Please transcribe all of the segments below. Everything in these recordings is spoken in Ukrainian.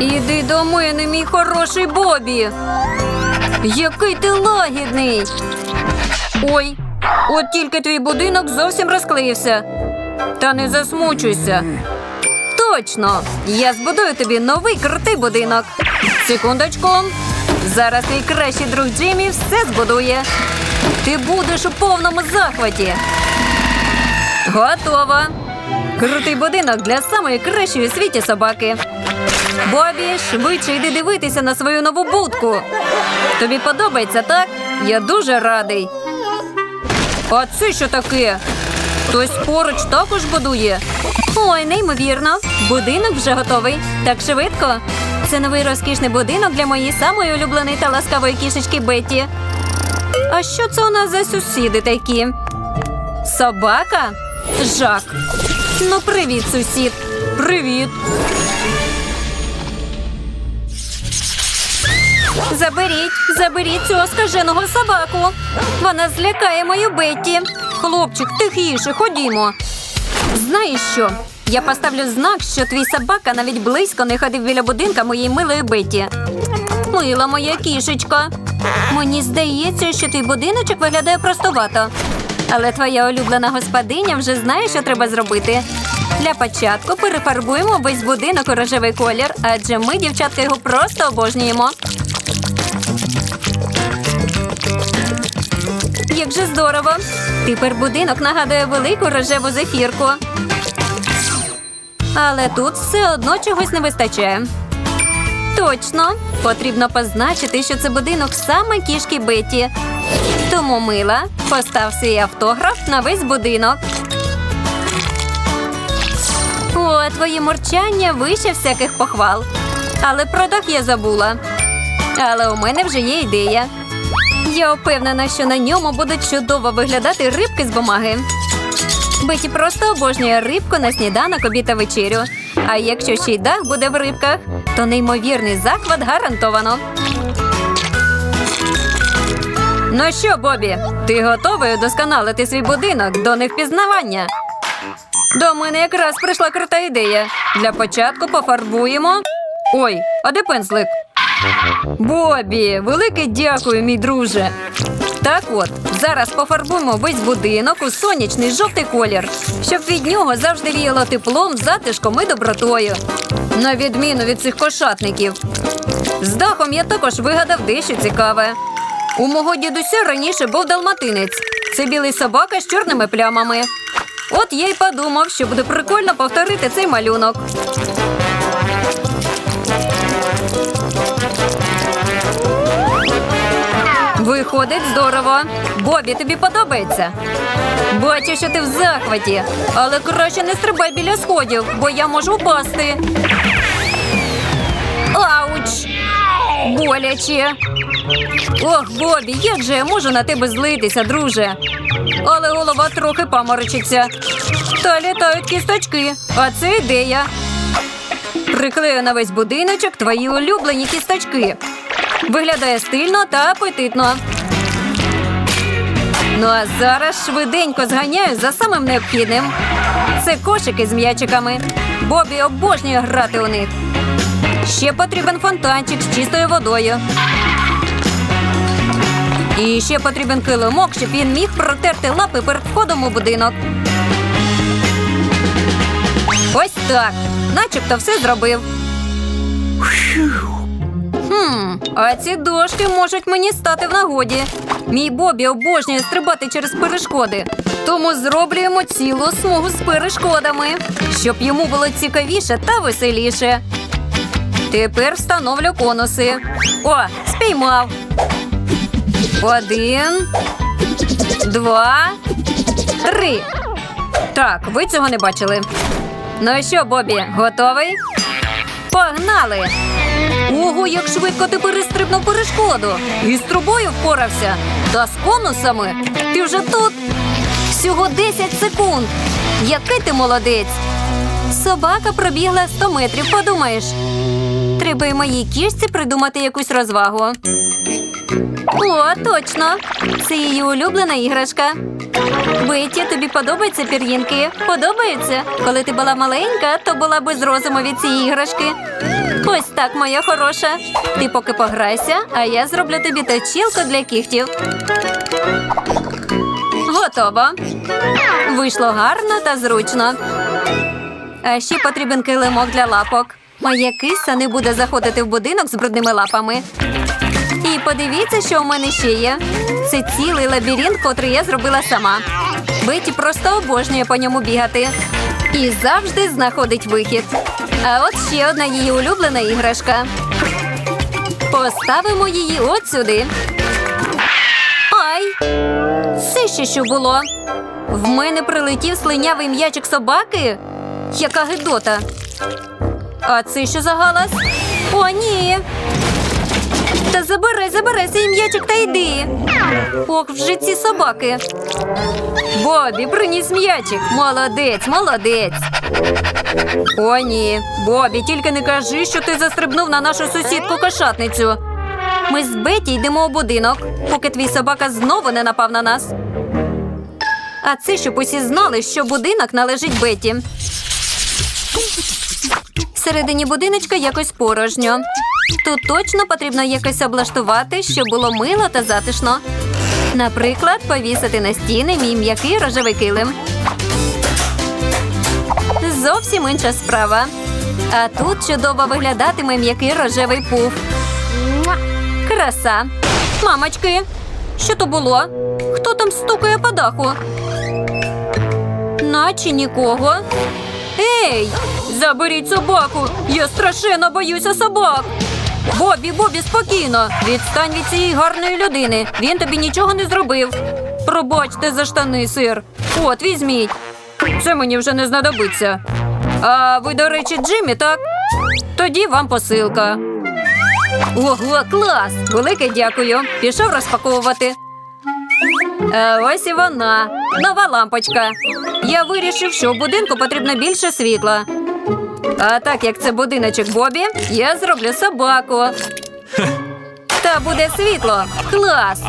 Іди до мене, мій хороший Бобі. Який ти лагідний. Ой, от тільки твій будинок зовсім розклеївся. Та не засмучуйся. Точно! Я збудую тобі новий крутий будинок. Секундочку. Зараз твій кращий друг Джиммі все збудує. Ти будеш у повному захваті. Готово. Крутий будинок для самої кращої у світі собаки. Бобі, швидше йди дивитися на свою нову будку. Тобі подобається, так? Я дуже радий. А це що таке? Хтось поруч також будує. Ой, неймовірно. Будинок вже готовий. Так швидко. Це новий розкішний будинок для моєї самої улюбленої та ласкавої кішечки Бетті. А що це у нас за сусіди такі? Собака? Жак. Ну, привіт, сусід. Привіт. Заберіть, заберіть цього скаженого собаку. Вона злякає мою Бетті. Хлопчик, тихіше, ходімо. Знаєш що? Я поставлю знак, що твій собака навіть близько не ходив біля будинка моєї милої Бетті. Мила моя кішечка. Мені здається, що твій будиночок виглядає простовато. Але твоя улюблена господиня вже знає, що треба зробити. Для початку перефарбуємо весь будинок у рожевий колір, адже ми, дівчатка, його просто обожнюємо. Як же здорово! Тепер будинок нагадує велику рожеву зефірку. Але тут все одно чогось не вистачає. Точно, потрібно позначити, що це будинок саме кішки Бетті. Тому мила, постав свій автограф на весь будинок. О, твоє мурчання вище всяких похвал. Але про дах я забула. Але у мене вже є ідея. Я впевнена, що на ньому будуть чудово виглядати рибки з бумаги. Беті просто обожнює рибку на сніданок, обід та вечерю. А якщо ще й дах буде в рибках, то неймовірний захват гарантовано. Ну що, Бобі, ти готовий удосконалити свій будинок до невпізнавання? До мене якраз прийшла крута ідея. Для початку пофарбуємо. Ой, а де пензлик? Бобі, велике дякую, мій друже. Так от, зараз пофарбуємо весь будинок у сонячний жовтий колір, щоб від нього завжди віяло теплом, затишком і добротою. На відміну від цих кошатників. З дахом я також вигадав дещо цікаве. У мого дідуся раніше був далматинець. Це білий собака з чорними плямами. От я й подумав, що буде прикольно повторити цей малюнок. Виходить здорово. Бобі, тобі подобається? Бачу, що ти в захваті, але краще не стрибай біля сходів, бо я можу впасти. Ауч! Боляче. Ох, Бобі, як же я можу на тебе злитися, друже? Але голова трохи паморочиться. Та літають кісточки, а це ідея. Приклею на весь будиночок твої улюблені кісточки. Виглядає стильно та апетитно. Ну а зараз швиденько зганяю за самим необхідним. Це кошики з м'ячиками. Бобі обожнює грати у них. Ще потрібен фонтанчик з чистою водою. І ще потрібен килимок, щоб він міг протерти лапи перед входом у будинок. Ось так. Начебто все зробив. Хм, а ці дошки можуть мені стати в нагоді. Мій Бобі обожнює стрибати через перешкоди. Тому зроблюємо цілу смугу з перешкодами, щоб йому було цікавіше та веселіше. Тепер встановлю конуси. О, спіймав. Один, два, три. Так, ви цього не бачили. Ну що, Бобі, готовий? Погнали! Ого, як швидко ти перестрибнув перешкоду. І з трубою впорався. Та з конусами. Ти вже тут. Всього 10 секунд. Який ти молодець. Собака пробігла 100 метрів, подумаєш. Треба й моїй кішці придумати якусь розвагу. О, точно. Це її улюблена іграшка. Бетті, тобі подобаються пір'їнки? Подобаються? Коли ти була маленька, то була без розуму від цієї іграшки. Ось так, моя хороша. Ти поки пограйся, а я зроблю тобі точілку для кігтів. Готово. Вийшло гарно та зручно. А ще потрібен килимок для лапок. Моя киса не буде заходити в будинок з брудними лапами. І подивіться, що у мене ще є. Це цілий лабіринт, котрий я зробила сама. Беті просто обожнює по ньому бігати. І завжди знаходить вихід. А от ще одна її улюблена іграшка. Поставимо її от сюди. Ай! Це ще що було? В мене прилетів слинявий м'ячик собаки? Яка гидота. А це що за галас? О, ні. Та забирай, забирай свій м'ячик та йди. Ох, вже ці собаки. Бобі, приніс м'ячик. Молодець, молодець. О, ні. Бобі, тільки не кажи, що ти застрибнув на нашу сусідку кошатницю. Ми з Беті йдемо у будинок, поки твій собака знову не напав на нас. А це щоб усі знали, що будинок належить Беті. Всередині будиночка якось порожньо. Тут точно потрібно якось облаштувати, щоб було мило та затишно. Наприклад, повісити на стіни мій м'який рожевий килим. Зовсім інша справа. А тут чудово виглядатиме м'який рожевий пуф. Краса. Мамочки, що то було? Хто там стукає по даху? Наче нікого. Ей, заберіть собаку! Я страшенно боюся собак. Бобі, Бобі, спокійно. Відстань від цієї гарної людини. Він тобі нічого не зробив. Пробачте за штани, сир. От, візьміть. Це мені вже не знадобиться. А ви, до речі, Джиммі, так? Тоді вам посилка. Ого, клас! Велике дякую. Пішов розпаковувати. Е, ось і вона. Нова лампочка. Я вирішив, що в будинку потрібно більше світла. А так як це будиночок Бобі, я зроблю собаку. Та буде світло. Клас.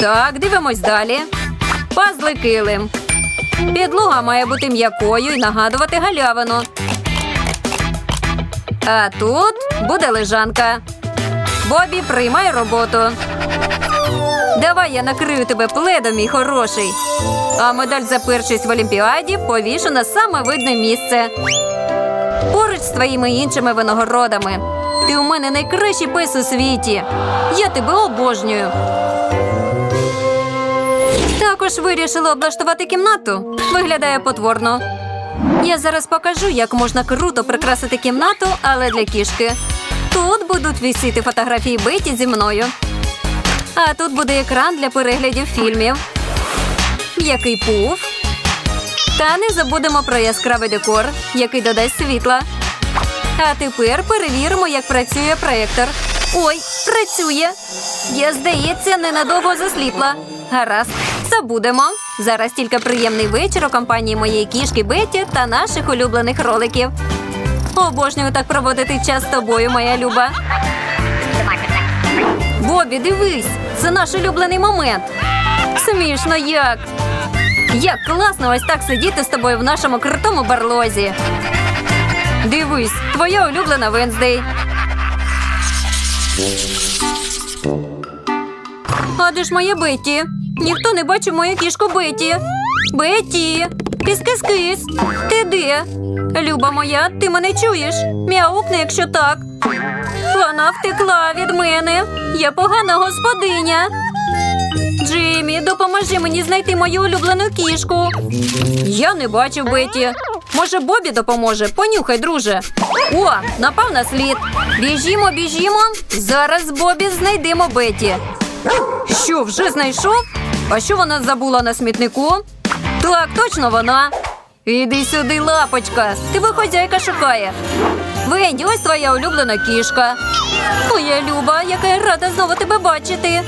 Так, дивимось далі. Пазли килим. Підлога має бути м'якою і нагадувати галявину. А тут буде лежанка. Бобі, приймай роботу. Давай я накрию тебе пледом, мій хороший. А медаль за першість в Олімпіаді повішу на саме видне місце. Поруч з твоїми іншими винагородами. Ти у мене найкращий пес у світі. Я тебе обожнюю. Також вирішила облаштувати кімнату. Виглядає потворно. Я зараз покажу, як можна круто прикрасити кімнату, але для кішки. Тут будуть висіти фотографії Беті зі мною. А тут буде екран для переглядів фільмів. М'який пуф. Та не забудемо про яскравий декор, який додасть світла. А тепер перевіримо, як працює проєктор. Ой, працює. Я, здається, ненадовго засліпла. Гаразд, забудемо. Зараз тільки приємний вечір у компанії моєї кішки Беті та наших улюблених роликів. Обожнюю так проводити час з тобою, моя люба. Бобі, дивись, це наш улюблений момент. Смішно як. Як класно ось так сидіти з тобою в нашому крутому барлозі. Дивись, твоя улюблена Венздей. А де ж моя Бетті? Ніхто не бачив мою кішку Бетті. Бетті! Кис-кис-кис! Ти де? Люба моя, ти мене чуєш? Мяукни, якщо так. Вона втекла від мене. Я погана господиня. Джиммі, допоможи мені знайти мою улюблену кішку. Я не бачив Беті. Може, Бобі допоможе? Понюхай, друже. О, напав на слід. Біжімо, біжімо. Зараз Бобі знайдемо Беті. Що, вже знайшов? А що вона забула на смітнику? Так, точно вона. Іди сюди, лапочка. Тебе хозяйка шукає. Венді, ось твоя улюблена кішка. Моя Люба, яка я рада знову тебе бачити.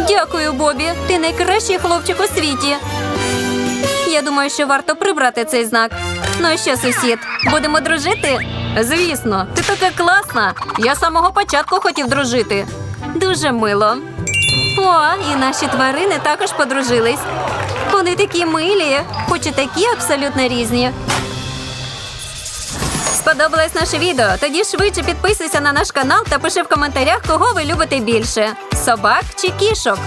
Дякую, Бобі. Ти найкращий хлопчик у світі. Я думаю, що варто прибрати цей знак. Ну що, сусід, будемо дружити? Звісно, ти така класна. Я з самого початку хотів дружити. Дуже мило. О, і наші тварини також подружились. Вони такі милі, хоч і такі абсолютно різні. Сподобалось наше відео? Тоді швидше підписуйся на наш канал та пиши в коментарях, кого ви любите більше собак чи кішок.